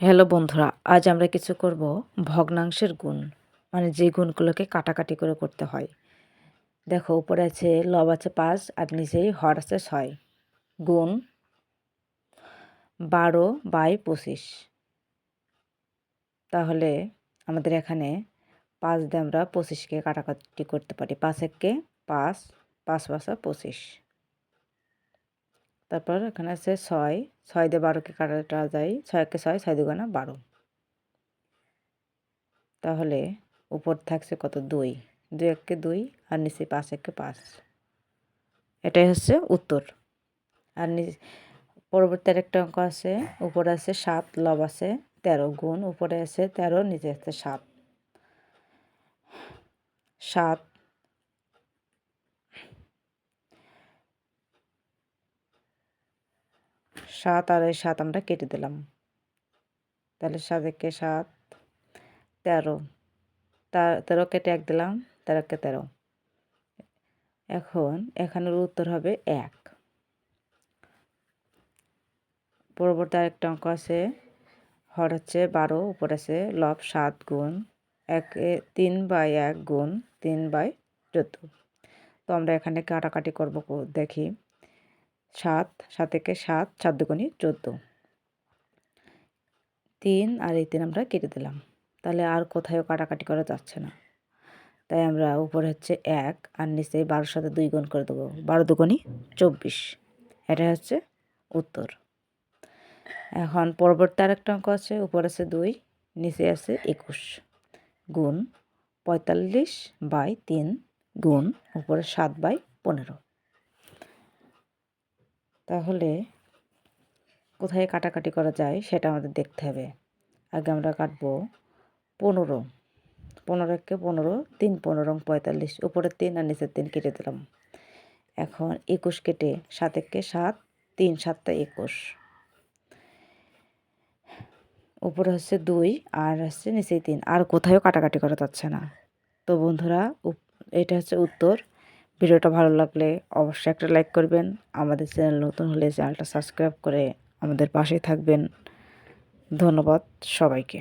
Hello বন্ধুরা, আজ আমরা কিছু করব ভগ্নাংশের গুণ মানে যে গুণগুলোকে কাটাকাটি করে করতে হয়। দেখো, উপরে আছে লব আছে পাঁচ আর নিচেই হর আছে ছয়। গুণ বারো বাই পঁচিশ। তাহলে আমাদের এখানে পাঁচ দিয়ে আমরা পঁচিশকে কাটাকাটি করতে পারি। পাঁচ এককে পাঁচ পাঁচ পাঁচা পঁচিশ। তারপর এখানে আছে ছয় ছয় দিয়ে বারোকে কাটাটা যায় ছয় একে ছয় ছয় দুগানা বারো। তাহলে উপর থাকছে কত? দুই। দুই এককে দুই আর নিচে পাঁচ একে পাঁচ। এটাই হচ্ছে উত্তর। আর পরবর্তী আরেকটা অঙ্ক আছে, উপরে আছে সাত, লব আছে তেরো গুণ, উপরে আছে তেরো, নিচে আছে সাত। সাত সাত আর এই সাত আমরা কেটে দিলাম। তাহলে সাত সাত, তেরো। তেরো কেটে এক দিলাম, তেরোকে তেরো। এখন এখানের উত্তর হবে এক। পরবর্তী আরেকটা অঙ্ক আছে, হর হচ্ছে বারো, উপর আছে লব সাত গুণ এক তিন বাই এক গুণ তিন বাই চোদ্দ। তো আমরা এখানে কাটাকাটি করব দেখি। সাত সাত একে সাত সাত দুগুণি চোদ্দ। তিন আর এই তিন আমরা কেটে দিলাম। তাহলে আর কোথাও কাটাকাটি করা যাচ্ছে না। তাই আমরা উপরে হচ্ছে এক আর নিচে বারোর সাথে দুই গুণ করে দেবো। বারো দুগুণি চব্বিশ। এটা হচ্ছে উত্তর। এখন পরবর্তী আরেকটা অঙ্ক আছে। উপরে আছে দুই, নিচে আছে একুশ। গুণ পঁয়তাল্লিশ বাই তিন গুণ উপরে সাত বাই পনেরো। তাহলে কোথায় কাটাকাটি করা যায় সেটা আমাদের দেখতে হবে। আগে আমরা কাটবো পনেরো। পনেরো একে পনেরো, তিন পনেরো, পঁয়তাল্লিশ। উপরের তিন আর নিচের তিন কেটে দিলাম। এখন একুশ কেটে সাত একে সাত, তিন সাতটা একুশ। উপরে হচ্ছে দুই, আর হচ্ছে নিচে তিন। আর কোথাও কাটাকাটি করা যাচ্ছে না। তো বন্ধুরা এটা হচ্ছে উত্তর। ভিডিওটা ভালো লাগলে অবশ্যই একটা লাইক করবেন। আমাদের চ্যানেল নতুন হলে চ্যানেলটা সাবস্ক্রাইব করে আমাদের পাশেই থাকবেন। ধন্যবাদ সবাইকে।